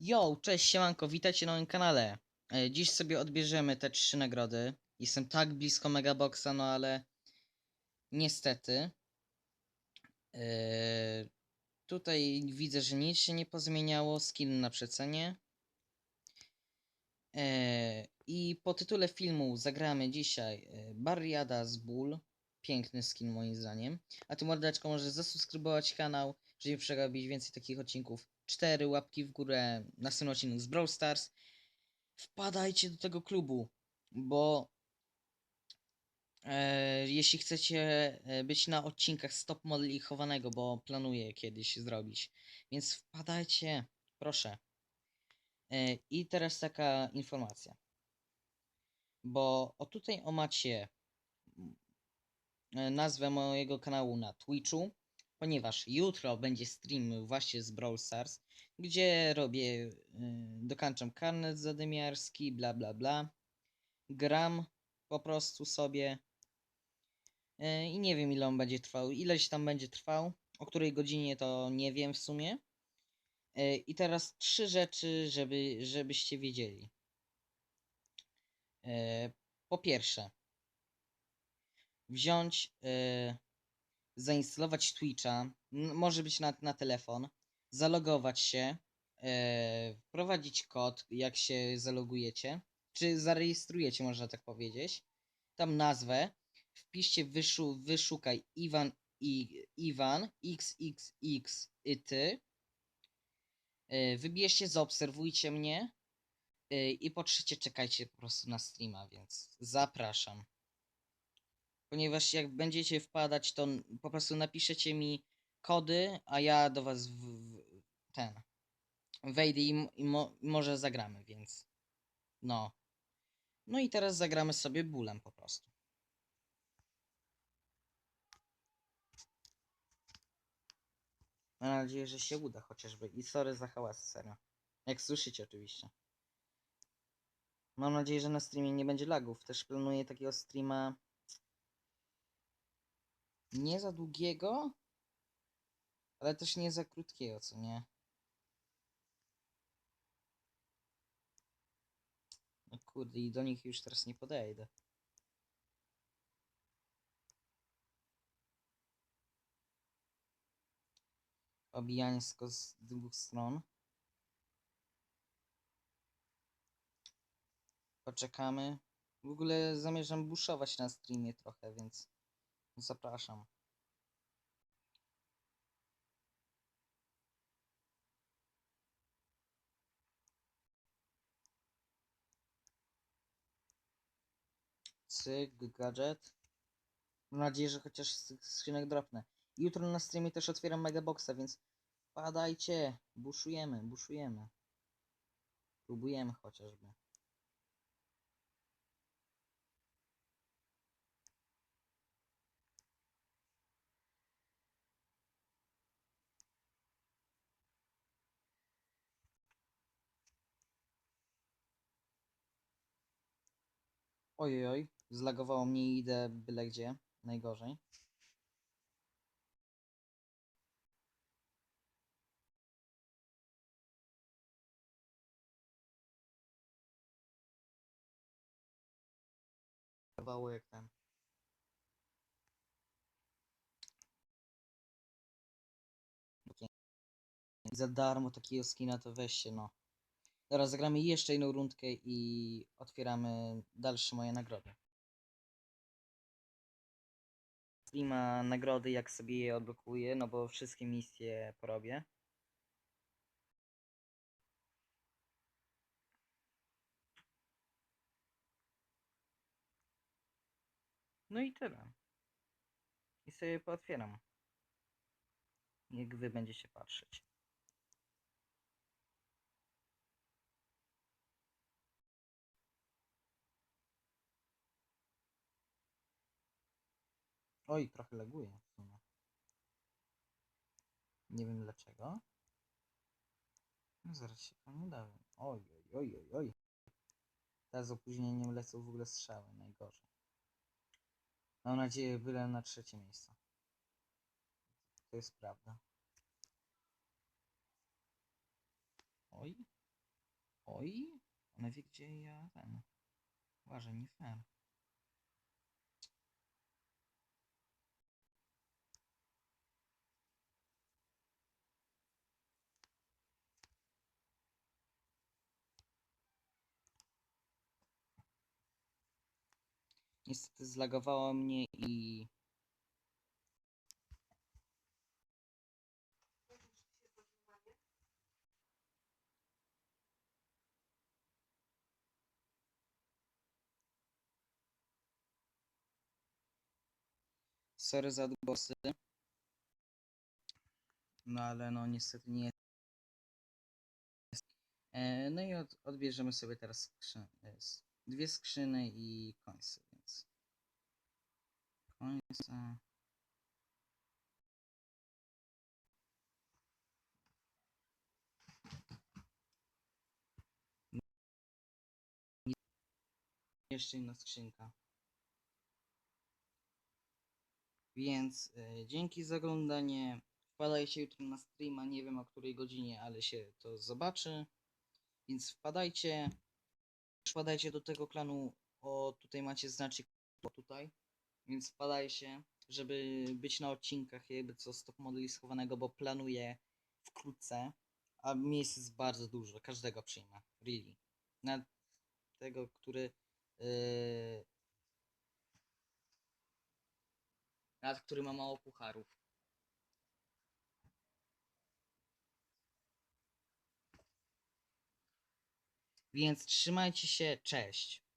Yo, cześć, siemanko, witajcie na moim kanale. E, Dziś sobie odbierzemy te trzy nagrody. Jestem tak blisko Megaboxa, no ale niestety. E, Tutaj widzę, że nic się nie pozmieniało, skin na przecenie. E, I po tytule filmu zagramy dzisiaj Barriada z Bull. Piękny skin moim zdaniem. A ty mordeczko możesz zasubskrybować kanał, żeby przegapić więcej takich odcinków. Cztery łapki w górę, następny odcinek z Brawl Stars. Wpadajcie do tego klubu, bo e, jeśli chcecie e, być na odcinkach Stop Model chowanego, bo planuję kiedyś zrobić, więc wpadajcie, proszę. E, I teraz taka informacja, bo o tutaj o macie nazwę mojego kanału na Twitchu, ponieważ jutro będzie stream właśnie z Brawl Stars, gdzie robię, y, dokańczam karnet zadymiarski, bla bla bla. Gram po prostu sobie y, i nie wiem ile on będzie trwał, ileś tam będzie trwał, o której godzinie to nie wiem w sumie. Y, I teraz trzy rzeczy, żeby, żebyście wiedzieli. Y, Po pierwsze, wziąć zainstalować Twitcha, może być na, na telefon, zalogować się, e, wprowadzić kod, jak się zalogujecie, czy zarejestrujecie, można tak powiedzieć, tam nazwę, wpiszcie wyszu, wyszukaj Iwan i Iwan XXX i ty, e, wybierzcie, zaobserwujcie mnie e, i po trzecie czekajcie po prostu na streama, więc zapraszam ponieważ jak będziecie wpadać, to po prostu napiszecie mi kody, a ja do was w, w, ten wejdę i, i, mo, i może zagramy, więc no. No i teraz zagramy sobie bólem po prostu. Mam nadzieję, że się uda chociażby. I sorry za hałas, serio. Jak słyszycie oczywiście. Mam nadzieję, że na streamie nie będzie lagów. Też planuję takiego streama nie za długiego, ale też nie za krótkiego, co nie? No kurde, i do nich już teraz nie podejdę. Obijanie z dwóch stron. Poczekamy. W ogóle zamierzam buszować na streamie trochę, więc zapraszam. Cyk, gadżet. Mam nadzieję, że chociaż z skrzynek dropnę. Jutro na streamie też otwieram Megaboxa, więc padajcie, buszujemy, buszujemy. Próbujemy chociażby. Ojoj, zlagowało mnie i idę byle gdzie. Najgorzej. Zlagowało jak ten. Za darmo takiego skina to weźcie no. Dobra, zagramy jeszcze jedną rundkę i otwieramy dalsze moje nagrody. Streama nagrody, jak sobie je odblokuję, no bo wszystkie misje porobię. No i tyle. I sobie pootwieram. Jak wy będziecie patrzeć. Oj, trochę laguje w sumie. Nie wiem dlaczego. No zaraz się tam nie dałem. Oj, oj, oj, oj, oj. Teraz z opóźnieniem lecą w ogóle strzały, najgorzej. Mam nadzieję, byle na trzecie miejsce. To jest prawda. Oj. Oj, ona wie gdzie ja ten. Uważaj, nie fair. Niestety zlagowało mnie i sorry za odgłosy. No ale no niestety nie jest. E, no i od, odbierzemy sobie teraz skrzyn, e, dwie skrzyny i końce, końce. Jeszcze inna skrzynka. Więc e, dzięki za oglądanie. Wpadajcie jutro na streama, nie wiem o której godzinie, ale się to zobaczy. Więc wpadajcie. Wpadajcie do tego klanu. O, tutaj macie znacznik o, tutaj. Więc wpadajcie, żeby być na odcinkach jakby co stop modeli schowanego, bo planuję wkrótce. A miejsc jest bardzo dużo, każdego przyjmę. Really. Na tego, który yy, nad który ma mało pucharów. Więc trzymajcie się, cześć.